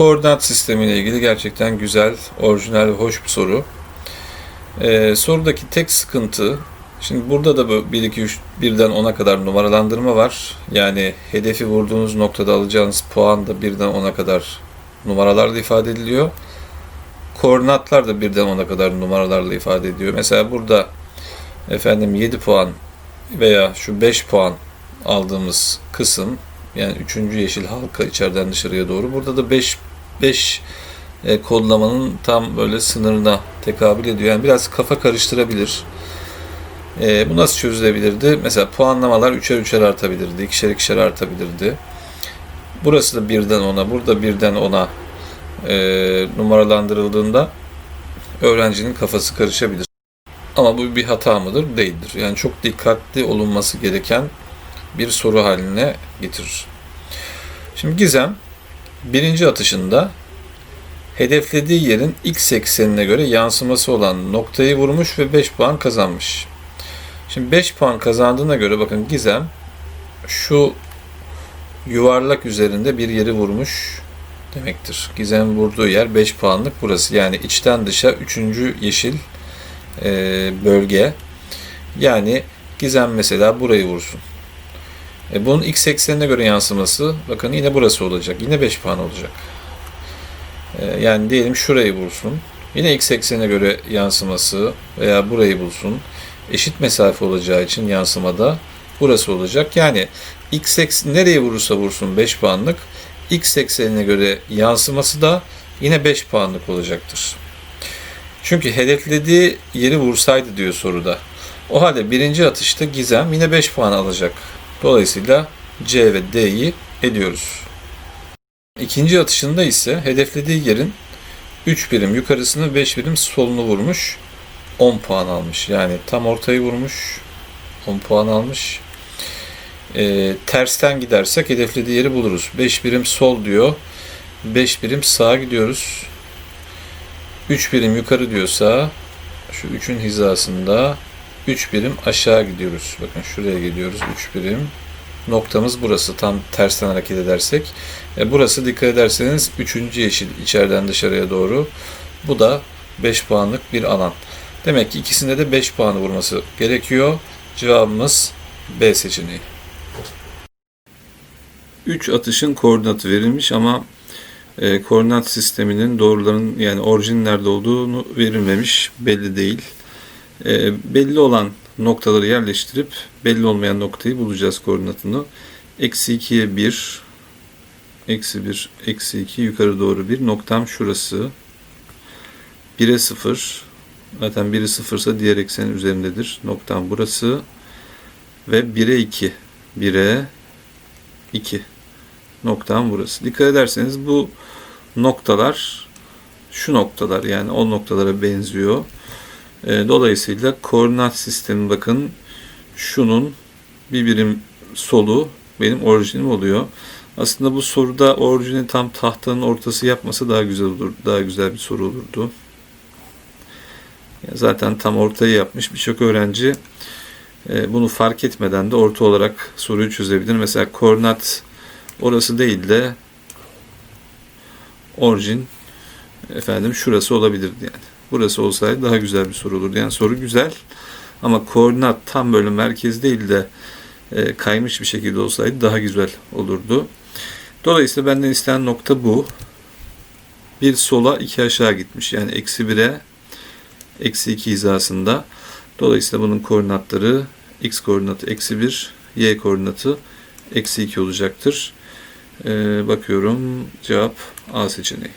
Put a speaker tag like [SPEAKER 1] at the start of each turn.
[SPEAKER 1] koordinat sistemiyle ilgili gerçekten güzel, orijinal ve hoş bir soru. Ee, sorudaki tek sıkıntı, şimdi burada da bu 1, 2, 3, birden 10'a kadar numaralandırma var. Yani hedefi vurduğunuz noktada alacağınız puan da birden 10'a kadar numaralarla ifade ediliyor. Koordinatlar da birden 10'a kadar numaralarla ifade ediyor. Mesela burada efendim 7 puan veya şu 5 puan aldığımız kısım yani 3. yeşil halka içeriden dışarıya doğru. Burada da 5 5 e, kodlamanın tam böyle sınırına tekabül ediyor. Yani biraz kafa karıştırabilir. E, bu nasıl çözülebilirdi? Mesela puanlamalar 3'er 3'er artabilirdi. 2'şer 2'şer artabilirdi. Burası da birden ona, burada birden ona e, numaralandırıldığında öğrencinin kafası karışabilir. Ama bu bir hata mıdır? Değildir. Yani çok dikkatli olunması gereken bir soru haline getirir. Şimdi Gizem birinci atışında hedeflediği yerin x eksenine göre yansıması olan noktayı vurmuş ve 5 puan kazanmış. Şimdi 5 puan kazandığına göre bakın Gizem şu yuvarlak üzerinde bir yeri vurmuş demektir. Gizem vurduğu yer 5 puanlık burası. Yani içten dışa 3. yeşil e, bölge. Yani Gizem mesela burayı vursun. E, bunun x eksenine göre yansıması bakın yine burası olacak. Yine 5 puan olacak. E, yani diyelim şurayı vursun. Yine x eksenine göre yansıması veya burayı bulsun. Eşit mesafe olacağı için yansımada burası olacak. Yani x eksen nereye vurursa vursun 5 puanlık. X eksenine göre yansıması da yine 5 puanlık olacaktır. Çünkü hedeflediği yeri vursaydı diyor soruda. O halde birinci atışta Gizem yine 5 puan alacak. Dolayısıyla C ve D'yi ediyoruz. İkinci atışında ise hedeflediği yerin 3 birim yukarısını 5 birim solunu vurmuş. 10 puan almış. Yani tam ortayı vurmuş. 10 puan almış. Ee, tersten gidersek hedeflediği yeri buluruz. 5 birim sol diyor. 5 birim sağa gidiyoruz. 3 birim yukarı diyorsa şu 3'ün hizasında 3 birim aşağı gidiyoruz. Bakın şuraya gidiyoruz 3 birim. Noktamız burası. Tam tersten hareket edersek. E, burası dikkat ederseniz 3. yeşil içeriden dışarıya doğru. Bu da 5 puanlık bir alan. Demek ki ikisinde de 5 puanı vurması gerekiyor. Cevabımız B seçeneği. 3 atışın koordinatı verilmiş ama e, koordinat sisteminin doğruların yani orijinin nerede olduğunu verilmemiş. Belli değil. E, belli olan noktaları yerleştirip belli olmayan noktayı bulacağız koordinatını. Eksi 2'ye 1, eksi 1, eksi 2 yukarı doğru 1. Noktam şurası. 1'e 0. Zaten 1'e 0 ise diğer eksenin üzerindedir. Noktam burası. Ve 1'e 2. 1'e 2. Noktam burası. Dikkat ederseniz bu noktalar şu noktalar yani o noktalara benziyor. E, dolayısıyla koordinat sistemi bakın şunun bir birim solu benim orijinim oluyor. Aslında bu soruda orijini tam tahtanın ortası yapması daha güzel olur. Daha güzel bir soru olurdu. Zaten tam ortayı yapmış birçok öğrenci e, bunu fark etmeden de orta olarak soruyu çözebilir. Mesela koordinat orası değil de orijin efendim şurası olabilirdi yani. Burası olsaydı daha güzel bir soru olurdu. Yani soru güzel ama koordinat tam böyle merkez değil de e, kaymış bir şekilde olsaydı daha güzel olurdu. Dolayısıyla benden istenen nokta bu. Bir sola iki aşağı gitmiş. Yani eksi 1'e eksi 2 hizasında. Dolayısıyla bunun koordinatları x koordinatı eksi 1, y koordinatı eksi 2 olacaktır. Ee, bakıyorum cevap A seçeneği.